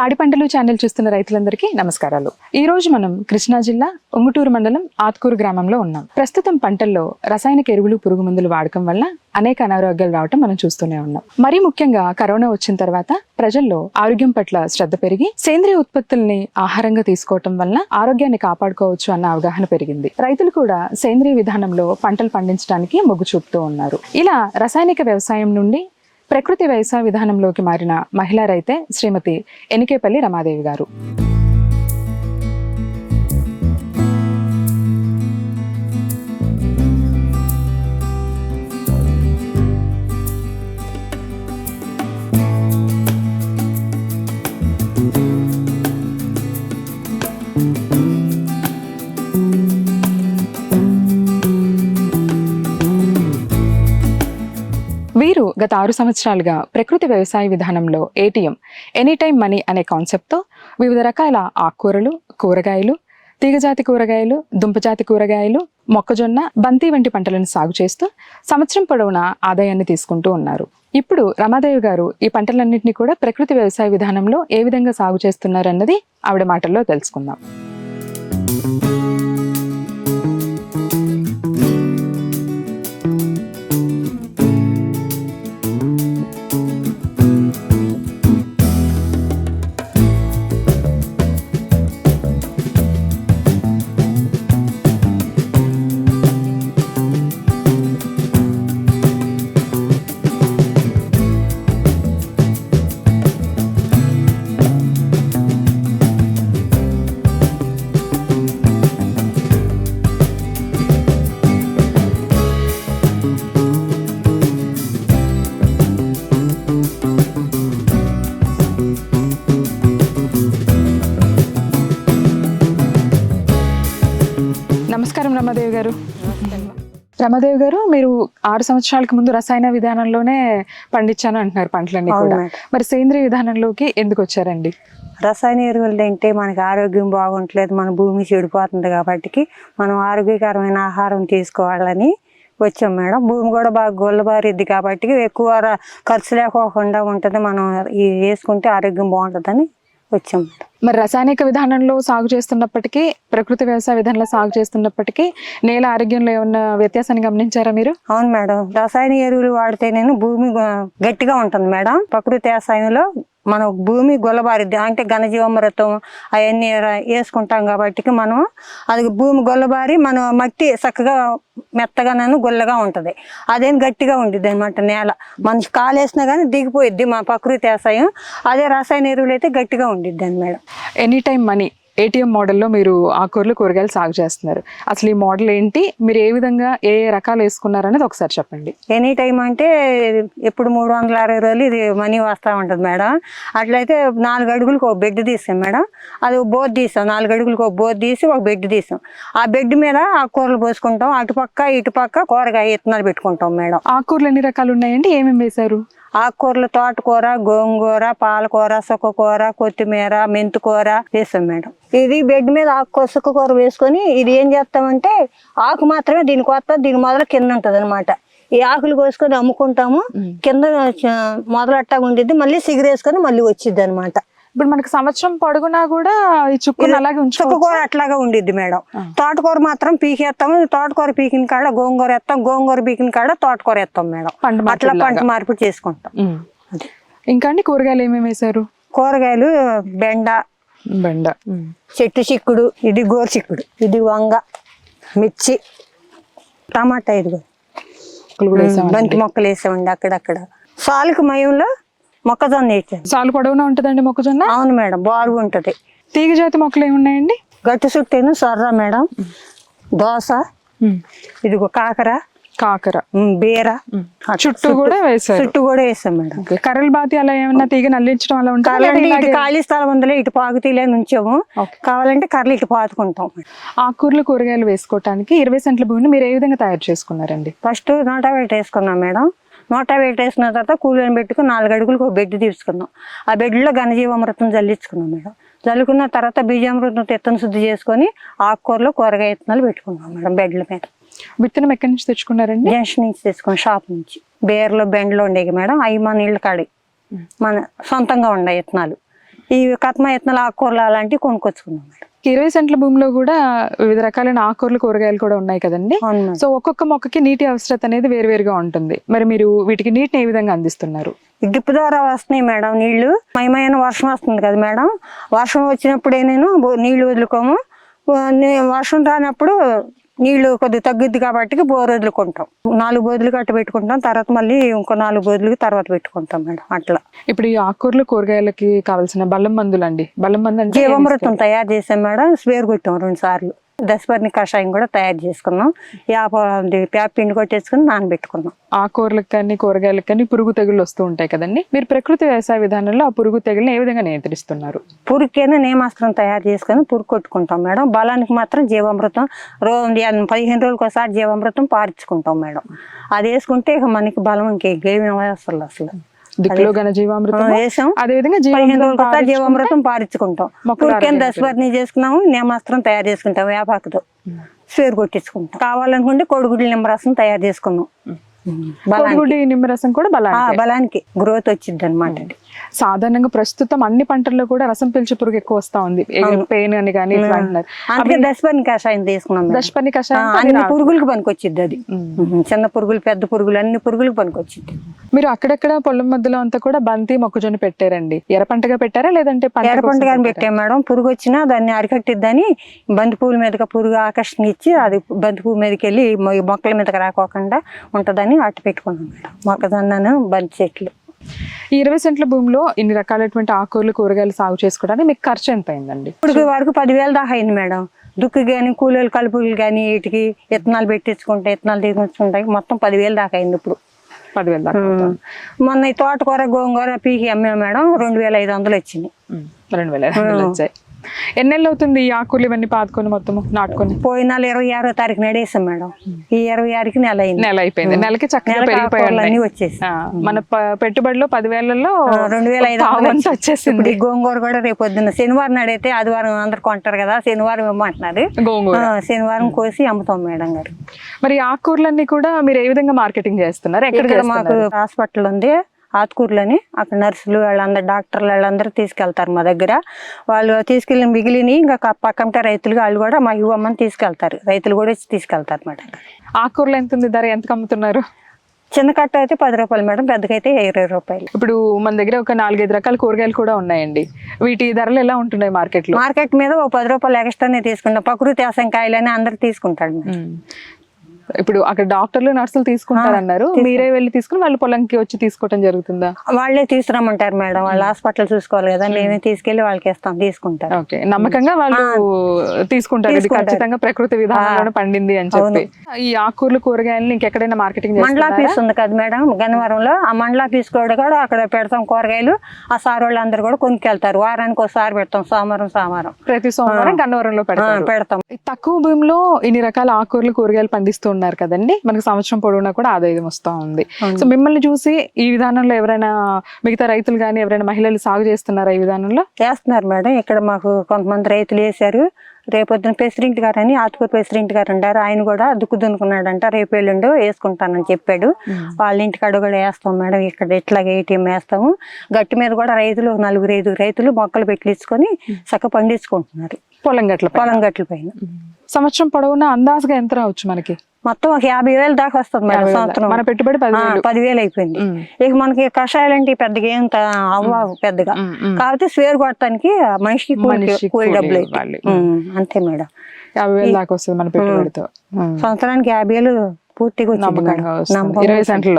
పాడి పంటలు ఛానల్ చూస్తున్న రైతులందరికీ నమస్కారాలు. ఈ రోజు మనం కృష్ణా జిల్లా ఉంగుటూరు మండలం ఆత్కూరు గ్రామంలో ఉన్నాం. ప్రస్తుతం పంటల్లో రసాయనిక ఎరువులు పురుగు మందులు వాడకం వల్ల అనేక అనారోగ్యాలు రావటం మనం చూస్తూనే ఉన్నాం. మరీ ముఖ్యంగా కరోనా వచ్చిన తర్వాత ప్రజల్లో ఆరోగ్యం పట్ల శ్రద్ధ పెరిగి సేంద్రియ ఉత్పత్తుల్ని ఆహారంగా తీసుకోవటం వల్ల ఆరోగ్యాన్ని కాపాడుకోవచ్చు అన్న అవగాహన పెరిగింది. రైతులు కూడా సేంద్రియ విధానంలో పంటలు పండించడానికి మొగ్గు చూపుతూ ఉన్నారు. ఇలా రసాయనిక వ్యవసాయం నుండి ప్రకృతి వ్యవసాయ విధానంలోకి మారిన మహిళ రైతే శ్రీమతి ఎనికేపల్లి రమాదేవి గారు. గత ఆరు సంవత్సరాలుగా ప్రకృతి వ్యవసాయ విధానంలో ఏటీఎం ఎనీ టైం మనీ అనే కాన్సెప్ట్తో వివిధ రకాల ఆకుకూరలు కూరగాయలు తీగజాతి కూరగాయలు దుంపజాతి కూరగాయలు మొక్కజొన్న బంతి వంటి పంటలను సాగు చేస్తూ సంవత్సరం పొడవునా ఆదాయాన్ని తీసుకుంటూ ఉన్నారు. ఇప్పుడు రమాదేవి గారు ఈ పంటలన్నింటినీ కూడా ప్రకృతి వ్యవసాయ విధానంలో ఏ విధంగా సాగు చేస్తున్నారన్నది ఆవిడ మాటల్లో తెలుసుకుందాం. నమస్కారం రమాదేవి గారు. రమాదేవి గారు మీరు ఆరు సంవత్సరాలకు ముందు రసాయన విధానంలోనే పండించాను అంటున్నారు పంటలన్నీ కూడా. మరి సేంద్రియ విధానంలోకి ఎందుకు వచ్చారండి? రసాయన ఎరువులు తింటే మనకి ఆరోగ్యం బాగుంటలేదు మన భూమి చెడిపోతుంది కాబట్టి మనం ఆరోగ్యకరమైన ఆహారం తీసుకోవాలని వచ్చాం మేడం. భూమి కూడా బాగా గొల్లబారిద్ది కాబట్టి ఎక్కువ ఖర్చు లేకోకుండా ఉంటుంది. మనం వేసుకుంటే ఆరోగ్యం బాగుంటుందని వచ్చాం. మరి రసాయనిక విధానంలో సాగు చేస్తున్నప్పటికీ ప్రకృతి వ్యవసాయ విధానంలో సాగు చేస్తున్నప్పటికీ నేల ఆరోగ్యంలో ఏమన్నా వ్యత్యాసాన్ని గమనించారా మీరు? అవును మేడం. రసాయన ఎరువులు వాడితే నేను భూమి గట్టిగా ఉంటుంది మేడం. ప్రకృతి వ్యవసాయంలో మన భూమి గొల్లబారిద్ది అంటే ఘనజీవామృతం అవన్నీ వేసుకుంటాం కాబట్టి మనం అది భూమి గొల్లబారి మన మట్టి చక్కగా మెత్తగానూ గొల్లగా ఉంటుంది. అదేం గట్టిగా ఉండిద్ది అనమాట నేల. మనిషి కాలేసినా కానీ దిగిపోయిద్ది మా ప్రకృతి వ్యవసాయం అదే రసాయన ఎరువులు అయితే గట్టిగా ఉండిద్ది అని madam. Any time money. ATM మోడల్లో మీరు ఆకూరలు కూరగాయలు సాగు చేస్తున్నారు. అసలు ఈ మోడల్ ఏంటి? మీరు ఏ విధంగా ఏ ఏ రకాలు వేసుకున్నారు అనేది ఒకసారి చెప్పండి. ఎనీ టైం అంటే ఎప్పుడు మూడు వందల అరవై రోజులు ఇది మనీ వస్తూ ఉంటుంది మేడం. అట్లయితే నాలుగు అడుగులకు ఒక బెడ్ తీసాం మేడం. అది బోర్డు తీసాం నాలుగు అడుగులకు ఒక బోర్డు తీసి ఒక బెడ్ తీసాం ఆ బెడ్ మీద ఆ కూరలు పోసుకుంటాం. అటుపక్క ఇటుపక్క కూరగాయ ఇత్తనాలు పెట్టుకుంటాం మేడం. ఆకుకూరలు ఎన్ని రకాలు ఉన్నాయండి? ఏమేమి వేశారు? ఆకుకూరలు తోటకూర గోంగూర పాలకూర సుక్కకూర కొత్తిమీర మెంతికూర వేసాం మేడం. ఇది బెడ్ మీద ఆకు సుక్కకూర వేసుకొని ఇది ఏం చేస్తామంటే ఆకు మాత్రమే దీనికి వస్తా దీని మొదలు కింద ఉంటుంది అనమాట ఈ ఆకులు కోసుకొని అమ్ముకుంటాము. కింద చ- మొదలు అట్టా ఉండిద్ది మళ్ళీ సిగరేసుకొని మళ్ళీ వచ్చిద్ది అనమాట ఇప్పుడు మనకి సంవత్సరం పొడుగునా కూడా ఈ చుక్కను అలాగే చుక్కకూర అట్లాగా ఉండిద్ది మేడం. తోటకూర మాత్రం పీకేస్తాము తోటకూర పీకిన కాడ గోంగూర ఎత్తాం గోంగూర పీకిన కాడ తోటకూర ఎత్తాం మేడం. అట్లా పంట మార్పిడి చేసుకుంటాం. ఇంకా అండి కూరగాయలు ఏమేమి వేశారు? కూరగాయలు బెండ బెండ. చెట్టు చిక్కుడు ఇది గోరు చిక్కుడు ఇది వంగ మిర్చి టమాటా ఇదిగో. బంతి మొక్కలు వేసామండి అక్కడక్కడ. సాలుకు మయంలో మొక్కజొన్న వేసాను చాలు పొడవునా ఉంటుందండి మొక్కజొన్న? అవును మేడం బాగుంటది తీగ జాతి మొక్కలు ఏమి ఉన్నాయండి గట్టి చుట్టేను సొర్ర మేడం దోస. ఇదిగో కాకర కాకర. బీర చుట్టూ కూడా వేశారు. చుట్టూ కూడా వేసాం మేడం. కర్రల బాతి అలా ఏమన్నా తీగ నల్లించడం అలా ఉంటుంది ఇటు ఖాళీ స్థలం ఉందిలే ఇటు పాకుతీలే నుంచాము ఓకే. కావాలంటే కర్రలు ఇటు పాతుకుంటాం ఆకుకూరలు కూరగాయలు వేసుకోవటానికి ఇరవై సెంట్ల భూమిని మీరు ఏ విధంగా తయారు చేసుకున్నారండి? ఫస్ట్ నోటా వేట వేసుకున్నాం మేడం. వేట వేసుకున్న తర్వాత కూలీని పెట్టుకుని నాలుగు అడుగులకు ఒక బెడ్ తీసుకున్నాం ఆ బెడ్లో ఘనజీవామృతం జల్లించుకున్నాం మేడం జల్లుకున్న తర్వాత బీజామృతం తిత్తన శుద్ధి చేసుకొని ఆకుకూరలు కూరగాయ విత్తనాలు పెట్టుకున్నాం మేడం బెడ్ల మీద. విత్తనం ఎక్కడి నుంచి తెచ్చుకున్నారండి? జంక్షన్ నుంచి తెచ్చుకున్నాం షాప్ నుంచి. బేర్లో బెండ్లో ఉండేవి మేడం. అవి మన ఇళ్ళ కాడి. మన సొంతంగా ఉండే విత్తనాలు. ఈ కత్మ ఎత్తనాలు ఆకుకూరలు అలాంటివి కొనుక్కొచ్చుకున్నాం మేడం. ఇరవై సెంట్ల భూమిలో కూడా వివిధ రకాలైన ఆకుకూరలు కూరగాయలు కూడా ఉన్నాయి కదండి. సో ఒక్కొక్క మొక్కకి నీటి అవసరత అనేది వేరువేరుగా ఉంటుంది. మరి మీరు వీటికి నీటిని ఏ విధంగా అందిస్తున్నారు? డ్రిప్ ద్వారా వస్తున్నాయి మేడం నీళ్ళు. మయమైన వర్షం వస్తుంది కదా మేడం. వర్షం వచ్చినప్పుడే నేను నీళ్ళు వదులుకోము. వర్షం రానప్పుడు నీళ్ళు కొద్దిగా తగ్గుద్ది కాబట్టి బోర్ వదులుకుంటాం నాలుగు బోధులు కట్ట పెట్టుకుంటాం తర్వాత మళ్ళీ ఇంకో నాలుగు బోధులు తర్వాత పెట్టుకుంటాం మేడం అట్లా. ఇప్పుడు ఈ ఆకుకూరలు కూరగాయలకి కావాల్సిన బల్లం మందులు అండి బల్లం మందు అంటే జీవామృతం తయారు చేసాం మేడం స్వేర్ కొట్టాం రెండు సార్లు. దశపర్ణి కషాయం కూడా తయారు చేసుకున్నాం. యాప ప్యాప్ పిండి కొట్టేసుకుని నానబెట్టుకున్నాం. ఆకుకూరలకు కానీ కూరగాయలకు కానీ పురుగు తెగుళ్ళు వస్తూ ఉంటాయి కదండి. మీరు ప్రకృతి వ్యవసాయ విధానంలో ఆ పురుగు తెగుల్ని ఏ విధంగా నియంత్రిస్తున్నారు? పురుగుకైనా నేమాస్త్రం తయారు చేసుకొని పురుగు కొట్టుకుంటాం మేడం. బలానికి మాత్రం జీవామృతం రో పదిహేను రోజులకు ఒకసారి జీవామృతం పారించుకుంటాం మేడం. అది వేసుకుంటే ఇక మనకి బలం ఇంకేమీ అవసరం అసలు. దిక్కులో ఆ, జీవామృతం వేసాం అదే విధంగా పదిహేను జీవామృతం జీవామృతం పారించుకుంటాం ఆరోగ్యంగా దశపర్ణి చేసుకున్నాము నేమాస్త్రం తయారు చేసుకుంటాం వేపాకుతో. స్వేర్ కొట్టించుకుంటాం. కావాలనుకుంటే కోడిగుడ్ల నిమ్మరసం తయారు చేసుకున్నాం. బలానికి. కోడిగుడ్డి నిమ్మరసం కూడా బలానికి. గ్రోత్ వచ్చింది అనమాట సాధారణంగా ప్రస్తుతం అన్ని పంటల్లో కూడా రసం పీల్చే పురుగు ఎక్కువ వస్తా ఉంది. పెయిన్ అని కానీ ఇట్లా అంటున్నారు. అందుకే దశపర్ణి కషాయం తీసుకున్నాం. దశపని కషాయం అన్ని. పురుగులకు పనికొచ్చిద్ది అది. చిన్న పురుగులు పెద్ద పురుగులు అన్ని పురుగులకు పనికొచ్చిద్ది. మీరు అక్కడక్కడ పొలం మధ్యలో అంతా కూడా బంతి మొక్కజొన్న పెట్టారండి. ఎర్ర పంటగా పెట్టారా లేదంటే పంట ఎర్ర కోసం పంట కానీ పెట్టారా? పెట్టాం మేడం. పురుగు వచ్చినా దాన్ని అరికట్టిద్దని బంతి పువ్వుల మీదకి పురుగు ఆకర్షణ ఇచ్చి అది బంతి పువ్వు మీదకి వెళ్ళి మొక్కల మీదకి రాకోకుండా ఉంటుందని అట్టు పెట్టుకున్నాం మేడం. మొక్కజొన్నను బంతి చెట్లు. ఈ ఇరవై సెంట్ల భూమిలో ఇన్ని రకాలైనటువంటి ఆకుకూరలు కూరగాయలు సాగు చేసుకోవడానికి మీకు ఖర్చు ఎంత అయిందండి? ఇప్పుడు వరకు పదివేలు దాకా అయింది మేడం. దుక్కు కానీ కూలీలు కలుపులు కానీ వీటికి విత్తనాలు పెట్టించుకుంటే విత్తనాలు తీసుకుంటాయి మొత్తం పదివేలు దాకా అయింది ఇప్పుడు. పదివేల దాకా. మొన్న ఈ తోటకూర గోంగూర పీకి అమ్మాం మేడం రెండు వేల ఐదు వందలు వచ్చింది రెండు వేల ఐదు వందలు వచ్చాయి. ఎన్ని నెలలు అవుతుంది ఈ ఆకుకూరలు ఇవన్నీ పాతుకొని మొత్తము నాటుకొని? పోయిన ఇరవై ఆరో తారీఖు నడేసాం మేడం. ఈ ఇరవై ఆరుకి నెల అయింది. నెల అయిపోయింది. నెలకి చక్కగా నెలకు పెరిగిపోయి ఆకుకూరలు ఉన్నాయి అన్నీ వచ్చేసి మన పెట్టుబడిలో పదివేలలో రెండు వేల ఐదు. వచ్చేసింది. గోంగూర కూడా రేపు పొద్దున్న శనివారం నడైతే ఆదివారం అందరు కొంటారు కదా శనివారం ఇవ్వమంటున్నారు గోంగూర. శనివారం కోసి అమ్ముతాం మేడం గారు. మరి ఆకుకూరలన్నీ కూడా మీరు ఏ విధంగా మార్కెటింగ్ చేస్తున్నారు? ఎక్కడ మాకు హాస్పిటల్ ఉంది. ఆత్కూరులని అక్కడ నర్సులు వాళ్ళందరూ డాక్టర్లు వాళ్ళందరూ తీసుకెళ్తారు మా దగ్గర. వాళ్ళు తీసుకెళ్ళిన మిగిలిన ఇంకా పక్కంటే రైతులు వాళ్ళు కూడా మా ఇవ్వమని తీసుకెళ్తారు. రైతులు కూడా వచ్చి తీసుకెళ్తారు మేడం ఆకుకూరలు ఎంత ఉంది? ధర ఎంత అమ్ముతున్నారు చిన్న కట్ట అయితే పది రూపాయలు మేడం పెద్దకైతే ఇరవై రూపాయలు. ఇప్పుడు మన దగ్గర ఒక నాలుగైదు రకాల కూరగాయలు కూడా ఉన్నాయండి. వీటి ధరలు ఎలా ఉంటున్నాయి మార్కెట్లో మార్కెట్ మీద ఓ పది రూపాయలు ఎక్స్ట్రానే తీసుకుంటాం. ప్రకృతి కాయలని అందరు తీసుకుంటాడు. ఇప్పుడు అక్కడ డాక్టర్లు నర్సులు తీసుకుంటారన్నారు. మీరే వెళ్ళి తీసుకుని వాళ్ళు పొలంకి వచ్చి తీసుకోవటం జరుగుతుందా? వాళ్ళే తీసుకురమ్మంటారు మేడం. వాళ్ళ హాస్పిటల్ చూసుకోవాలి కదా మేమే. తీసుకెళ్ళి వాళ్ళకి ఇస్తాం తీసుకుంటారు. ఓకే. నమ్మకంగా వాళ్ళు తీసుకుంటారు. ఇది. ఖచ్చితంగా ప్రకృతి విధానంలోనే పండింది అని చెప్పి. ఈ ఆకుకూరలు కూరగాయలని ఇంకెక్కడైనా మార్కెటింగ్ మండల ఆఫీస్ ఉంది కదా మేడం గన్నవరంలో. ఆ మండల ఆఫీస్ కూడా కూడా అక్కడ పెడతాం కూరగాయలు. ఆ సార్ వాళ్ళు అందరు కూడా కొనుక్కెళ్తారు. వారానికి ఒకసారి పెడతాం సోమవారం సోమవారం. ప్రతి సోమవారం గన్నవరంలో పెడతాం. ఈ తక్కువ భూమిలో ఇన్ని రకాల ఆకుకూరలు కూరగాయలు పండిస్తూ ఉన్నారు కదండి. మనకు సంవత్సరం పొడవునా కూడా ఆదాయం వస్తూ ఉంది. సో మిమ్మల్ని చూసి ఈ విధానంలో ఎవరైనా మిగతా రైతులు కానీ ఎవరైనా మహిళలు సాగు చేస్తున్నారా ఈ విధానంలో? చేస్తున్నారు మేడం. ఇక్కడ మాకు కొంతమంది రైతులు వేసారు రేపొద్దున ప్రెసిడెంట్ గారు అని ఆతుకూరు ప్రెసిడెంట్ గారు ఉండారు. ఆయన కూడా దుక్కు దున్నుకున్నాడంట రేపు ఎల్లుండు వేసుకుంటానని చెప్పాడు. వాళ్ళ ఇంటికాడ కూడా వేస్తాం మేడం. ఇక్కడ ఇట్లాగే ఏటీఎం వేస్తాము. గట్టి మీద కూడా రైతులు నలుగురు ఐదు రైతులు మొక్కలు పెట్టించుకొని చక్క పండించుకుంటున్నారు. పొలం గట్ల పొలం గట్ల పైన. సంవత్సరం పొడవునా అందాజుగా ఎంత రావచ్చు మనకి? మొత్తం ఒక యాభై వేలు దాకా వస్తుంది మేడం. సంవత్సరం. మన పెట్టుబడి పదివేలు. అయిపోయింది. ఇక మనకి కషాయాలు అంటే పెద్దగా ఏం అవ్వవు పెద్దగా. కాకపోతే స్వేర్ కొట్టడానికి మనిషికి కూలి డబ్బులు అంతే మేడం. యాభై వేలు దాకా వస్తుంది మన పెట్టుబడితో. సంవత్సరానికి యాభై వేలు పూర్తిగా నమ్మకంగా ఇరవై వస్తుంది.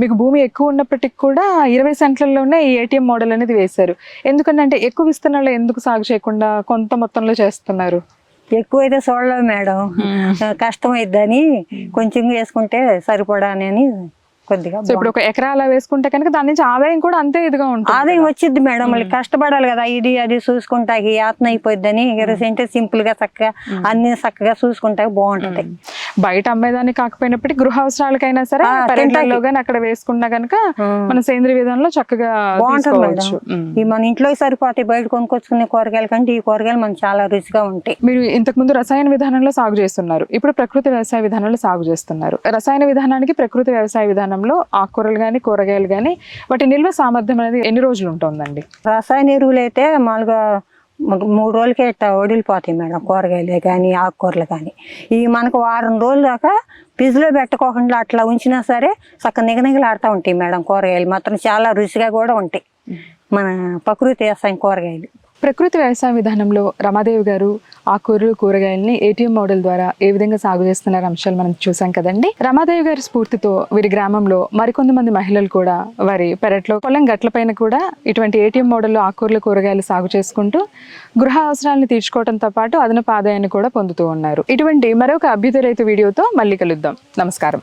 మీకు భూమి ఎక్కువ ఉన్నప్పటికీ కూడా ఇరవై సెంట్లలోనే ఈ ఏటీఎం మోడల్ అనేది వేశారు. ఎందుకంటే ఎక్కువ విస్తీర్ణంలో ఎందుకు సాగు చేయకుండా కొంత మొత్తంలో చేస్తున్నారు? ఎక్కువైతే చూడలేవు మేడం. కష్టం అయిద్దని కొంచెం వేసుకుంటే సరిపడాని అని కొద్దిగా సో ఇప్పుడు ఒక ఎకరా అలా వేసుకుంటే కనుక దాని నుంచి ఆదాయం కూడా అంతే ఇదిగా ఉంటుంది ఆదాయం వచ్చింది మేడం మళ్ళీ కష్టపడాలి కదా ఇది అది చూసుకుంటా యాత్న అయిపోద్దని ఇరవై సెంటే సింపుల్గా చక్కగా అన్ని చక్కగా చూసుకుంటా బాగుంటది. బయట అమ్మేదాన్ని కాకపోయినప్పటికీ గృహ అవసరాలకైనా సరే పెరట్లో కానీ అక్కడ వేసుకున్నా కనుక. మన సేంద్రియ విధానంలో చక్కగా బాగుంటది. ఈ మన ఇంట్లో సరిపోతాయి బయట కొనుక్కొచ్చుకునే కూరగాయల కంటే ఈ కూరగాయలు మనకు చాలా రుచిగా ఉంటాయి. మీరు ఇంతకు ముందు రసాయన విధానంలో సాగు చేస్తున్నారు. ఇప్పుడు ప్రకృతి వ్యవసాయ విధానంలో సాగు చేస్తున్నారు. రసాయన విధానానికి ప్రకృతి వ్యవసాయ విధానం విధానంలో ఆకుకూరలు కానీ కూరగాయలు కానీ వాటి నిల్వ సామర్థ్యం అనేది ఎన్ని రోజులు ఉంటుందండి? రసాయన ఎరువులు అయితే మామూలుగా మూడు రోజులకే ఇట్లా వడిలిపోతాయి మేడం కూరగాయలు కానీ ఆకుకూరలు కానీ ఇవి మనకు వారం రోజుల దాకా ఫ్రిడ్జ్లో పెట్టుకోకుండా అట్లా ఉంచినా సరే చక్క నిగనిగలాడుతూ ఉంటాయి మేడం కూరగాయలు. మాత్రం చాలా రుచిగా కూడా ఉంటాయి. మన ప్రకృతి వ్యవసాయం కూరగాయలు. ప్రకృతి వ్యవసాయ విధానంలో రమాదేవి గారు ఆకూరలు కూరగాయల్ని ఏటీఎం మోడల్ ద్వారా ఏ విధంగా సాగు చేస్తున్నారు అంశాలు మనం చూసాం కదండి. రమాదేవి గారి స్ఫూర్తితో వీరి గ్రామంలో మరికొంతమంది మహిళలు కూడా వారి పెరట్లో పొలం గట్లపైన కూడా ఇటువంటి ఏటీఎం మోడల్లో ఆకుకూరలు కూరగాయలు సాగు చేసుకుంటూ గృహ అవసరాలను తీర్చుకోవడంతో పాటు అదనపు ఆదాయాన్ని కూడా పొందుతూ ఉన్నారు. ఇటువంటి మరొక అభ్యుదయ రైతు వీడియోతో మళ్ళీ కలుద్దాం. నమస్కారం.